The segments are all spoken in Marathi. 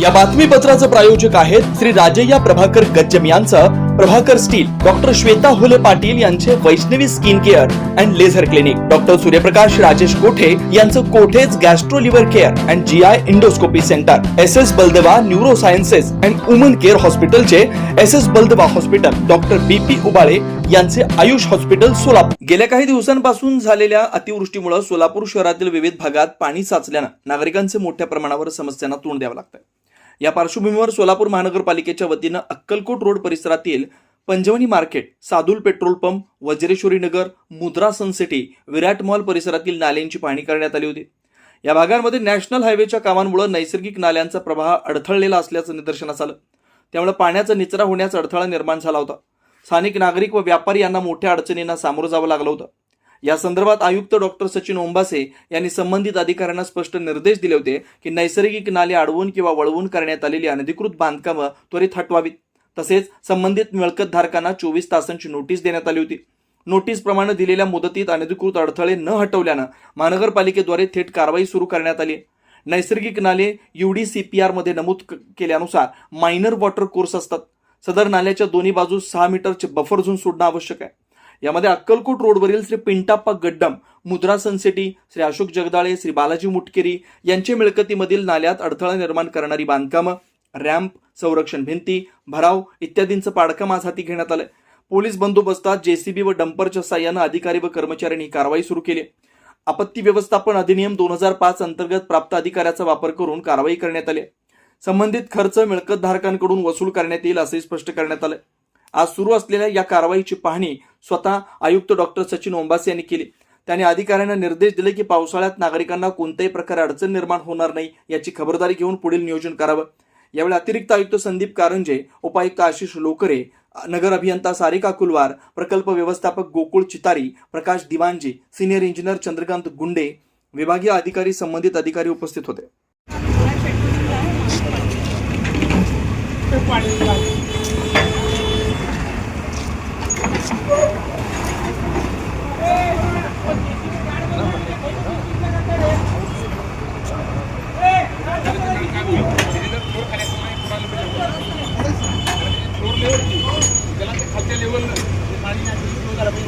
या बातमीपत्राचं प्रायोजक आहेत श्री राजय्या प्रभाकर गज्जम यांचं प्रभाकर स्टील डॉक्टर श्वेता हुले पाटील यांचे Vaishnavi skin care and laser clinic. Doctor Suryaprakash Rajesh Kothe यांचं कोठेज gastro liver care and G I endoscopy centre. S S Baldeva neuro sciences and woman care हॉस्पिटलचे S S Baldeva hospital. Doctor B P Ubale यांचे आयुष हॉस्पिटल सोलापूर. गेल्या काही दिवसांपासून झालेल्या अतिवृष्टीमुळे सोलापूर शहरातील विविध भागात पाणी साचल्यानं नागरिकांचे मोठ्या प्रमाणावर समस्यांना तोंड द्यावं लागतंय. या पार्श्वभूमीवर सोलापूर महानगरपालिकेच्या वतीनं अक्कलकोट रोड परिसरातील Panjwani market Sadul petrol pump Vajreshwari Nagar Mudra sun city विराट मॉल परिसरातील नाल्यांची पाहणी करण्यात आली होती. या भागांमध्ये नॅशनल हायवेच्या कामांमुळे नैसर्गिक नाल्यांचा प्रवाह अडथळलेला असल्याचं निदर्शनास आलं. त्यामुळे पाण्याचा निचरा होण्याचा अडथळा निर्माण झाला होता. स्थानिक नागरिक व व्यापारी यांना मोठ्या अडचणींना सामोरं जावं लागलं होतं. या संदर्भात आयुक्त डॉक्टर सचिन ओंबासे यांनी संबंधित अधिकाऱ्यांना स्पष्ट निर्देश दिले होते की नैसर्गिक नाले अडवून किंवा वळवून करण्यात आलेली अनधिकृत बांधकामं त्वरित हटवावीत. तसेच संबंधित मिळकतधारकांना चोवीस तासांची नोटीस देण्यात आली होती. नोटीसप्रमाणे दिलेल्या मुदतीत अनधिकृत अडथळे न हटवल्यानं महानगरपालिकेद्वारे थेट कारवाई सुरू करण्यात आली. नैसर्गिक नाले युडी पी आरमध्ये नमूद केल्यानुसार मायनर वॉटर कोर्स असतात. सदर नाल्याच्या दोन्ही बाजूस सहा मीटरचे बफर झोन सोडणं आवश्यक आहे. यामध्ये अक्कलकोट रोडवरील श्री पिंटाप्पा गड्डम मुद्रा सनसिटी श्री अशोक जगदाळे श्री बालाजी मुटकेरी यांच्या मिळकतीमधील नाल्यात अडथळा निर्माण करणारी बांधकामं रॅम्प संरक्षण भिंती भराव इत्यादींचं पाडकाम आज हाती घेण्यात आलं पोलीस बंदोबस्तात जेसीबी व डंपरच्या साह्यानं अधिकारी व कर्मचाऱ्यांनी ही कारवाई सुरू केली आपत्ती व्यवस्थापन अधिनियम दोन हजार पाच अंतर्गत प्राप्त अधिकाऱ्याचा वापर करून कारवाई करण्यात आली संबंधित खर्च मिळकतधारकांकडून वसूल करण्यात येईल असंही स्पष्ट करण्यात आलं आज सुरू असलेल्या या कारवाईची पाहणी स्वतः आयुक्त डॉक्टर सचिन ओंबासे यांनी केली. त्यांनी अधिकाऱ्यांना निर्देश दिले की पावसाळ्यात नागरिकांना कोणत्याही प्रकारे अडचण निर्माण होणार नाही याची खबरदारी घेऊन पुढील नियोजन करावं. यावेळी अतिरिक्त आयुक्त संदीप कारंजे उपायुक्त आशिष लोकरे नगर अभियंता सारिका कुलवार प्रकल्प व्यवस्थापक गोकुळ चितारी प्रकाश दिवांजी सिनियर इंजिनियर चंद्रकांत गुंडे विभागीय अधिकारी संबंधित अधिकारी उपस्थित होते.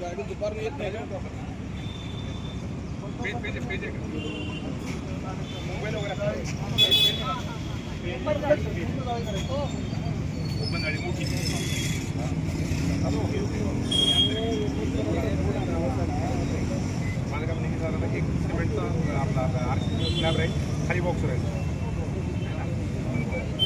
गाडी दुपारून येत नाही आहे का? मोबाईल वगैरे ओपन मोठी बांधकाम निधी झाला एक सिमेंटचा आपला आर स्लॅब राहील खाली बॉक्स राहील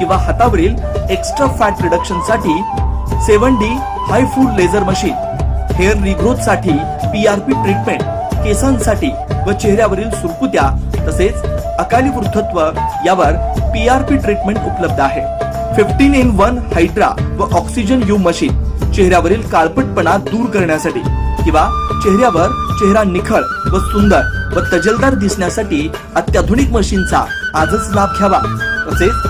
किंवा हातावरील एक्स्ट्रा फॅट रिडक्शनसाठी सेवन डी हाय फूड लेझर मशीन हेअर रिग्रोथसाठी पीआरपी ट्रीटमेंट केसांसाठी व चेहऱ्यावरील सुरकुत्या तसेच अकाली वृद्धत्व यावर पी आर पी ट्रीटमेंट उपलब्ध आहे. फिफ्टीन इन वन हायड्रा व ऑक्सिजन यू मशीन चेहऱ्यावरील काळपटपणा दूर करण्यासाठी किंवा चेहऱ्यावर चेहरा निखळ व सुंदर व तजलदार दिसण्यासाठी अत्याधुनिक मशीनचा आजच लाभ घ्यावा. तसेच